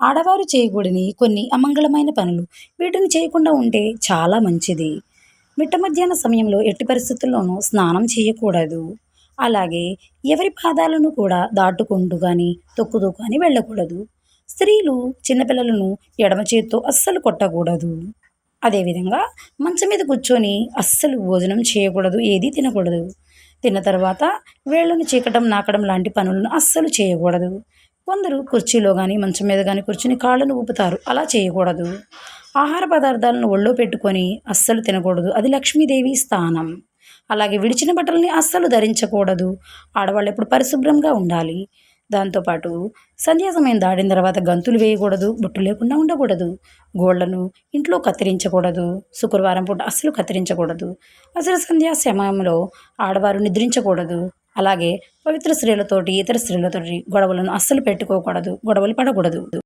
ఆడవారు చేయకూడని కొన్ని అమంగళమైన పనులు. వీటిని చేయకుండా ఉంటే చాలా మంచిది. మిట్ట మధ్యాహ్న సమయంలో ఎట్టి పరిస్థితుల్లోనూ స్నానం చేయకూడదు. అలాగే ఎవరి పాదాలను కూడా దాటుకుంటూ కానీ తొక్కుతూ కానీ వెళ్ళకూడదు. స్త్రీలు చిన్నపిల్లలను ఎడమ చేత్తో అస్సలు కొట్టకూడదు. అదేవిధంగా మంచం మీద కూర్చొని అస్సలు భోజనం చేయకూడదు ఏది తినకూడదు. తిన్న తర్వాత వేళ్ళను చీకటం నాకడం లాంటి పనులను అస్సలు చేయకూడదు. కొందరు కుర్చీలో కానీ మంచం మీద కానీ కూర్చుని కాళ్ళను ఊపుతారు. అలా చేయకూడదు. ఆహార పదార్థాలను ఒళ్ళో పెట్టుకొని అస్సలు తినకూడదు. అది లక్ష్మీదేవి స్థానం. అలాగే విడిచిన బట్టలని అస్సలు ధరించకూడదు. ఆడవాళ్ళు ఎప్పుడు పరిశుభ్రంగా ఉండాలి. దాంతోపాటు సంధ్యా సమయం దాటిన తర్వాత గంతులు వేయకూడదు బొట్టు లేకుండా ఉండకూడదు గోళ్ళను ఇంట్లో కత్తిరించకూడదు శుక్రవారం పూట అస్సలు కత్తిరించకూడదు. అసలు సంధ్యా సమయంలో ఆడవారు నిద్రించకూడదు. అలాగే పవిత్ర స్త్రీలతోటి ఇతర స్త్రీలతోటి గొడవలను అస్సలు పెట్టుకోకూడదు గొడవలు పడకూడదు.